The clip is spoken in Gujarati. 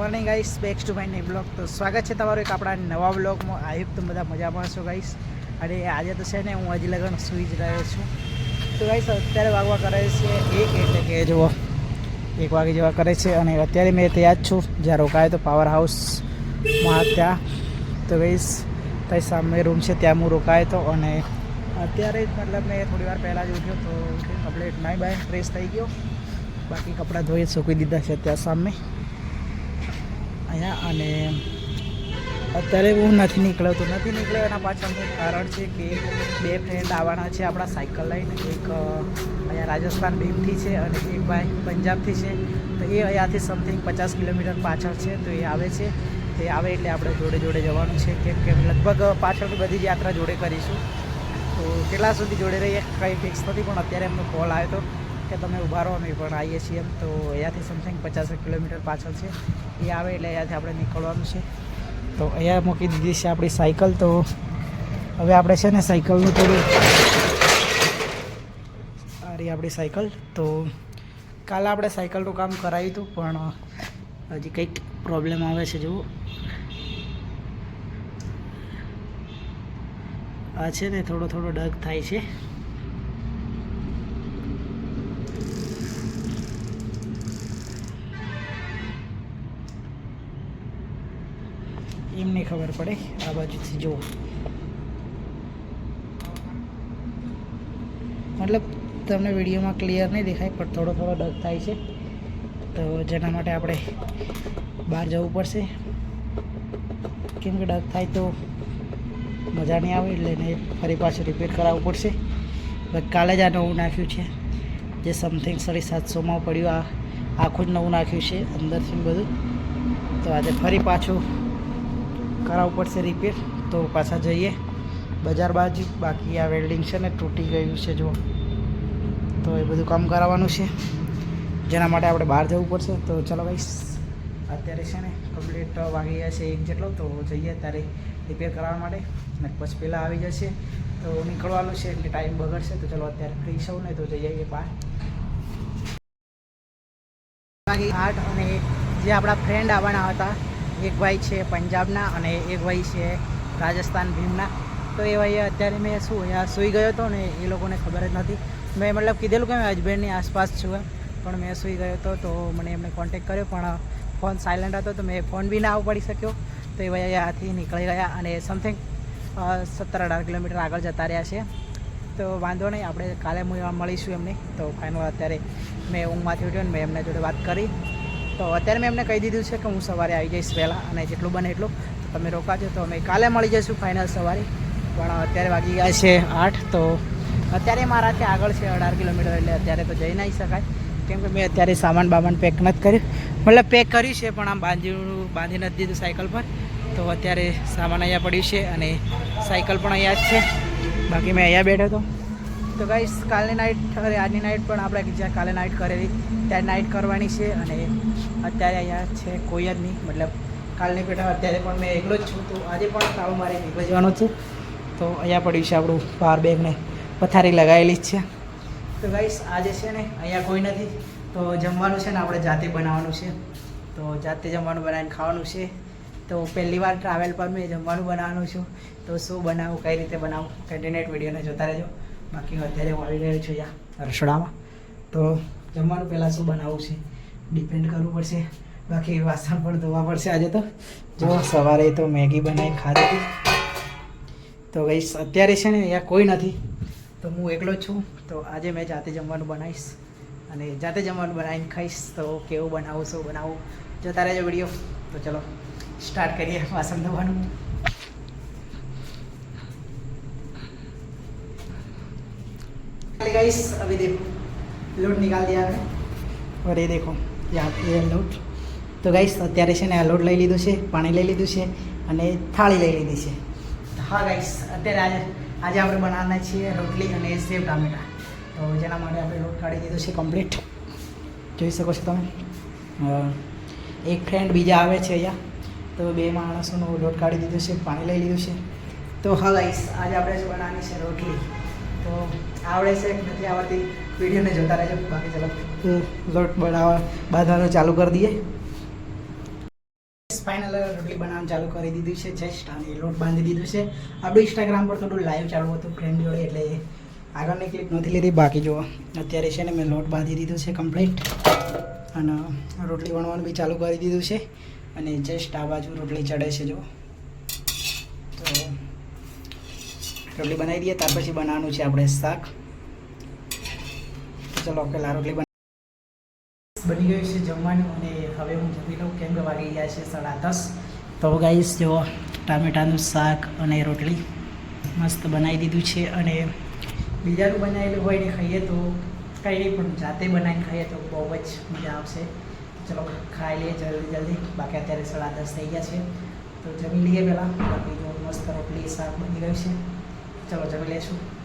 Morning guys, back to my blog. તો સ્વાગત છે તમારું એક આપણા નવા બ્લોગમાં. આઈ તો બધા મજામાં છો ગાઈસ? અને આજે તો છે ને હું હજી લગન સૂઈ જ રહ્યો છું. તો ગાઈસ, અત્યારે વાગવા કરે છે એક એટલે કે જુઓ, એક વાગે જેવા કરે છે અને અત્યારે મેં ત્યાં જ છું. જ્યાં રોકાયો તો પાવર હાઉસમાં ત્યાં. તો ગાઈસ ત્યાં સામે રૂમ છે ત્યાં હું રોકાયો હતો અને અત્યારે જ મતલબ મેં થોડી વાર પહેલાં જ ઉઠ્યો તો કમ્પ્લીટ નાઈ બાય ફ્રેશ થઈ ગયો. બાકી કપડાં ધોઈ સૂકી દીધા છે ત્યાં સામે. અહીંયા અને અત્યારે હું નથી નીકળ્યો તો નથી નીકળ્યો એના પાછળનું કારણ છે કે બે ફ્રેન્ડ આવવાના છે આપણા સાયકલ લઈને. એક અહીંયા રાજસ્થાન ભીમથી છે અને એક ભાઈ પંજાબથી છે. તો એ અહીંયાથી સમથિંગ પચાસ કિલોમીટર પાછળ છે. તો એ આવે છે. તે આવે એટલે આપણે જોડે જોડે જવાનું છે. કેમ કે લગભગ પાછળની બધી જ યાત્રા જોડે કરીશું. તો કેટલા સુધી જોડે રહીએ કંઈ ફિક્સ નથી, પણ અત્યારે એમનો કોલ આવ્યો હતો. કે તમે ઊભા રહો, અમે પણ આવીએ છીએ એમ. તો અહીંયાથી સમથિંગ પચાસ કિલોમીટર પાછળ છે. એ આવે એટલે અહીંયાથી આપણે નીકળવાનું છે. તો અહીંયા મૂકી દીધી છે આપણી સાયકલ. તો હવે આપણે છે ને સાયકલનું થોડું આ આપણી સાયકલ. તો કાલે આપણે સાયકલનું કામ કરાવ્યું હતું, પણ હજી કંઈક પ્રોબ્લેમ આવે છે, જુઓ. આ છે ને થોડો થોડો ડગ થાય છે. એમને ખબર પડે. આ બાજુથી જુઓ. મતલબ તમને વિડીયોમાં ક્લિયર નહીં દેખાય, પણ થોડો થોડો ડગ થાય છે. તો જેના માટે આપણે બહાર જવું પડશે. કેમ કે ડગ થાય તો મજા નહીં આવે, એટલે એને ફરી પાછું રિપેર કરાવવું પડશે. કાલે જ આ નવું નાખ્યું છે. જે સમથિંગ સાડી સાતસોમાં પડ્યું, આ આખું જ નવું નાખ્યું છે, અંદરથી બધું. તો આજે ફરી પાછું કરાવવું પડશે રિપેર તો પાછા જઈએ. બજાર બાજુ, બાકી આ વેલ્ડિંગ છે ને તૂટી ગયું છે, જો. તો એ બધું કામ કરાવવાનું છે. જેના માટે આપણે બહાર જવું પડશે. તો ચલો ભાઈ અત્યારે છે ને કમ્પ્લીટ વાગી ગયા છે એક જેટલો, તો જઈએ ત્યારે રિપેર કરાવવા માટે. અને પછી પહેલાં આવી જશે. તો નીકળવાનું છે એટલે ટાઈમ બગડશે. તો ચલો અત્યારે ફ્રી સૌ ને તો જઈએ બહાર. બાકી આઠ અને જે આપણા ફ્રેન્ડ આવવાના હતા એક ભાઈ છે પંજાબના અને એક ભાઈ છે રાજસ્થાન ભીમના. તો એ ભાઈ અત્યારે મેં શું, અહીંયા સૂઈ ગયો હતો ને એ લોકોને ખબર જ નથી મેં મતલબ કીધેલું કે મેં હસબન્ડની આસપાસ છું પણ મેં સૂઈ ગયો હતો તો મને એમને કોન્ટેક કર્યો, પણ ફોન સાયલન્ટ હતો તો મેં ફોન બી ના આવ પડી શક્યો. તો એ ભાઈ અહીંયાથી નીકળી ગયા અને સમથિંગ સત્તર અઢાર કિલોમીટર આગળ જતા રહ્યા છે. તો વાંધો નહીં, આપણે કાલે મળ- મળીશું એમને. તો ફાઇનલ અત્યારે મેં ઊંઘમાંથી ઉઠ્યો ને મેં એમના જોડે વાત કરી. તો અત્યારે મેં એમને કહી દીધું છે કે હું સવારે આવી જઈશ વહેલા અને જેટલું બને એટલું. તો તમે રોકાજો, તો અમે કાલે મળી જઈશું ફાઇનલ સવારે. પણ અત્યારે વાગી ગયા છે આઠ, તો અત્યારે મારાથી આગળ છે અઢાર કિલોમીટર, એટલે અત્યારે તો જઈ નહીં શકાય. કેમ કે મેં અત્યારે સામાન બામાન પેક નથી કર્યું. મતલબ પેક કર્યું છે, પણ આમ બાંધ્યું બાંધી નથી દીધું સાયકલ પર. તો અત્યારે સામાન અહીંયા પડ્યું છે અને સાયકલ પણ અહીંયા જ છે. બાકી મેં અહીંયા બેઠો હતો. તો ગાઈસ કાલની નાઇટ અરે આજની નાઇટ પણ આપણે જ્યાં કાલે નાઇટ કરેલી. ત્યાં નાઇટ કરવાની છે અને અત્યારે અહીંયા છે કોઈ જ નહીં. મતલબ કાલની પેઠા અત્યારે પણ મેં એકલો જ છું, તો આજે પણ તાળું મારે નીકળી જવાનું છું. તો અહીંયા પડ્યું છે આપણું પાવર બેગને પથારી લગાવેલી જ છે. તો ગાઈસ આજે છે ને અહીંયા કોઈ નથી. તો જમવાનું છે ને આપણે જાતે બનાવવાનું છે. તો જાતે જમવાનું બનાવીને ખાવાનું છે. તો પહેલી વાર ટ્રાવેલ પર મેં જમવાનું બનાવવાનું છું. તો શું બનાવું, કઈ રીતે બનાવું કન્ટિન્યુટ વિડીયોને જોતા રહેજો. બાકી અત્યારે હું આવી રહ્યો છું અહીંયા રસોડામાં. તો જમવાનું પહેલાં શું બનાવવું છે? ડિપેન્ડ કરવું પડશે. બાકી વાસણ પણ ધોવા પડશે આજે તો. જો, સવારે તો મેગી બનાવી ખાધી તો ભાઈ અત્યારે છે ને અહીંયા કોઈ નથી. તો હું એકલો જ છું. તો આજે મેં જાતે જમવાનું બનાવીશ. અને જાતે જમવાનું બનાવીને ખાઈશ. તો કેવું બનાવું, શું બનાવું, જોતા રહેજો વીડિયો. તો ચલો સ્ટાર્ટ કરીએ વાસણ ધોવાનું. गाइस अभी देखो लोट निकाल दिया हमने और ये देखो यहाँ ये લોટ તો ગાઈસ અત્યારે છે ને આ લોટ લઈ લીધું છે પાણી લઈ લીધું છે અને થાળી લઈ લીધી છે તો હા ગાઈસ અત્યારે આજે આજે આપણે બનાવવાના છીએ રોટલી અને સેવ ટામેટા તો જેના માટે આપણે લોટ કાઢી દીધો છે કમ્પ્લીટ જોઈ શકો છો તમે અ, એક ફ્રેન્ડ બીજા આવે છે અહીંયા તો બે માણસોનો લોટ કાઢી દીધો છે પાણી લઈ લીધું છે તો હા ગાઈસ આજે આપણે શું બનાવવાની છે રોટલી તો આવડે છે કે નથી આવડતી? વિડીયોને જોતા રહેજો. બાકી ચલો. લોટ બનાવવા બાંધવાનું ચાલુ કરી દઈએ. ફાઇનલ રોટલી બનાવવાનું ચાલુ કરી દીધું છે જસ્ટ અને લોટ બાંધી દીધું છે. આપણું ઇન્સ્ટાગ્રામ પર થોડું લાઈવ ચાલુ હતું ફ્રેન્ડ જોડે એટલે આગળની ક્લિપ નથી લીધી. બાકી જુઓ અત્યારે છે ને મેં લોટ બાંધી દીધું છે કમ્પ્લીટ અને રોટલી વણવાનું બી ચાલુ કરી દીધું છે. અને જસ્ટ આ બાજુ રોટલી ચડે છે જો તો રોટલી બનાવી દઈએ, ત્યાર પછી બનાવવાનું છે આપણે શાક. ચલો પેલા રોટલી બની ગયું છે જમવાનું અને હવે હું જમી લઉં. કેમ કે વાગી ગયા છે સાડા દસ. તો ગાઈશ જો ટામેટાનું શાક અને રોટલી મસ્ત બનાવી દીધું છે અને બીજાનું બનાવેલું હોય ને ખાઈએ તો કંઈ નહીં, પણ જાતે બનાવીને ખાઈએ તો બહુ જ મજા આવશે. ચલો, ખાઈ લઈએ જલ્દી જલ્દી. બાકી અત્યારે સાડા દસ થઈ ગયા છે. તો જમી લઈએ પહેલાં. બાકી જો મસ્ત રોટલી શાક બની ગયું છે. ચલો જમી લઈશું